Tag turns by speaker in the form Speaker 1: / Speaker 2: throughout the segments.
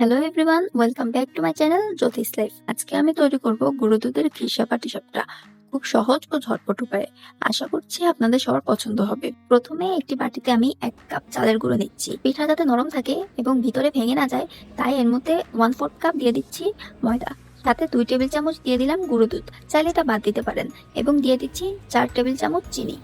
Speaker 1: Hello everyone welcome back to my channel Jyotish life আজকে আমি তৈরি করব গুঁড়ো দুধের খিসা পাটিসাপটা। খুব সহজ ও ঝটপট উপায়ে। আশা করছি আপনাদের সবার পছন্দ হবে। প্রথমে একটি বাটিতে আমি এক কাপ চালের গুঁড়ো নিচ্ছি পিঠা যাতে নরম থাকে এবং ভিতরে ভেঙে না যায়, তাই এর মধ্যে ওয়ান ফোর্থ কাপ দিয়ে দিচ্ছি ময়দা। সাথে দুই টেবিল চামচ দিয়ে দিলাম গুঁড়ো দুধ। চাইলে এটা বাদ দিতে পারেন। এবং দিয়ে দিচ্ছি চার টেবিল চামচ চিনি।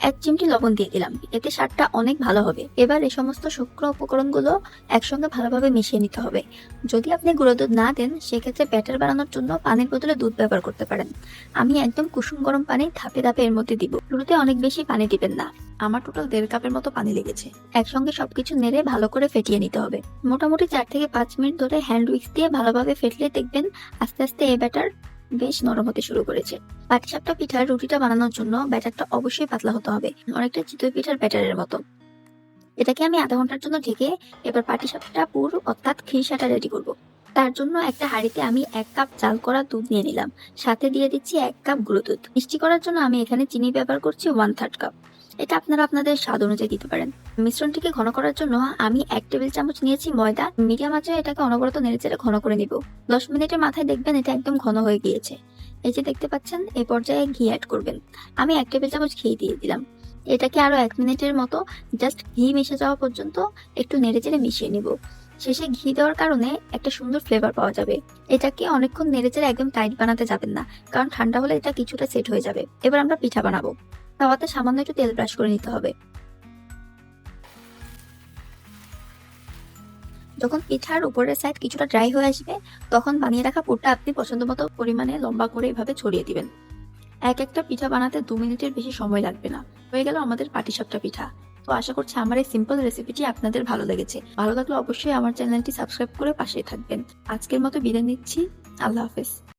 Speaker 1: এক চিমটি লবণ দিয়ে দিলাম। এতে স্বাদটা অনেক ভালো হবে। এবার এই সমস্ত শুকনো উপকরণগুলো একসঙ্গে ভালোভাবে মিশিয়ে নিতে হবে। যদি আপনি গুঁড়ো দুধ না দেন, সেক্ষেত্রে ব্যাটার বানানোর জন্য পানির বদলে দুধ ব্যবহার করতে পারেন। আমি একদম কুসুম গরম পানি ধাপে ধাপে এর মধ্যে দিব। শুরুতে অনেক বেশি পানি দিবেন না। আমার টোটাল দেড় কাপের মতো পানি লেগেছে। একসঙ্গে সবকিছু নেড়ে ভালো করে ফেটিয়ে নিতে হবে। মোটামুটি চার থেকে পাঁচ মিনিট ধরে হ্যান্ড উইক্স দিয়ে ভালোভাবে ফেটলে দেখবেন আস্তে আস্তে এই ব্যাটার বেশ নরম হতে শুরু করেছে। পাটিসাপটা পিঠার রুটিটা বানানোর জন্য ব্যাটারটা অবশ্যই পাতলা হতে হবে, অনেকটা চিতই পিঠার ব্যাটারের মতো। এটাকে আমি আধা ঘণ্টার জন্য ঢেকে এবার পাটিসাপটা পুর, অর্থাৎ খিসাটা রেডি করব। তার জন্য একটা হাঁড়িতে আমি এক কাপ চাল করা দুধ নিয়ে নিলাম। সাথে দিয়ে দিচ্ছি এক কাপ গুঁড়ো দুধ। মিষ্টি করার জন্য আমি এখানে চিনি ব্যবহার করছি ওয়ান থার্ড কাপ এটা আপনারা আপনাদের স্বাদ অনুযায়ী দিতে পারেন। মিশ্রণটিকে ঘন করার জন্য আমি এক টেবিল চামচ নিয়েছি ময়দা। মিডিয়াম আঁচে এটাকে অনবরত নেড়েচেড়ে ঘন করে নিব। দশ মিনিটের মাথায় দেখবেন এটা একদম ঘন হয়ে গিয়েছে। এই যে দেখতে পাচ্ছেন এই পর্যায়ে ঘি অ্যাড করবেন। আমি এক টেবিল চামচ ঘি দিয়ে দিলাম। এটাকে আরও এক মিনিটের মতো জাস্ট ঘি মিশে যাওয়া পর্যন্ত একটু নেড়ে চেড়ে মিশিয়ে নিব। শেষে ঘি দেওয়ার কারণে একটা সুন্দর ফ্লেভার পাওয়া যাবে। এটাকে অনেকক্ষণ নেড়ে চেড়ে একদম টাইট বানাতে যাবেন না, কারণ ঠান্ডা হলে এটা কিছুটা সেট হয়ে যাবে। এবার আমরা পিঠা বানাবো। তাওয়াতে সামান্য একটু তেল ব্রাশ করে নিতে হবে। যখন পিঠার উপরের সাইড কিছুটা ড্রাই হয়ে আসবে, তখন বানিয়ে রাখা পুরটা আপনি পছন্দ মতো পরিমাণে লম্বা করে এভাবে ছড়িয়ে দিবেন। এক একটা পিঠা বানাতে দু মিনিটের বেশি সময় লাগবে না। হয়ে গেল আমাদের পাটিসাপটা পিঠা। তো আশা করছি আমার এই সিম্পল রেসিপিটি আপনাদের ভালো লেগেছে। ভালো লাগলে অবশ্যই আমার চ্যানেলটি সাবস্ক্রাইব করে পাশেই থাকবেন। আজকের মতো বিদায় নিচ্ছি। আল্লাহ হাফেজ।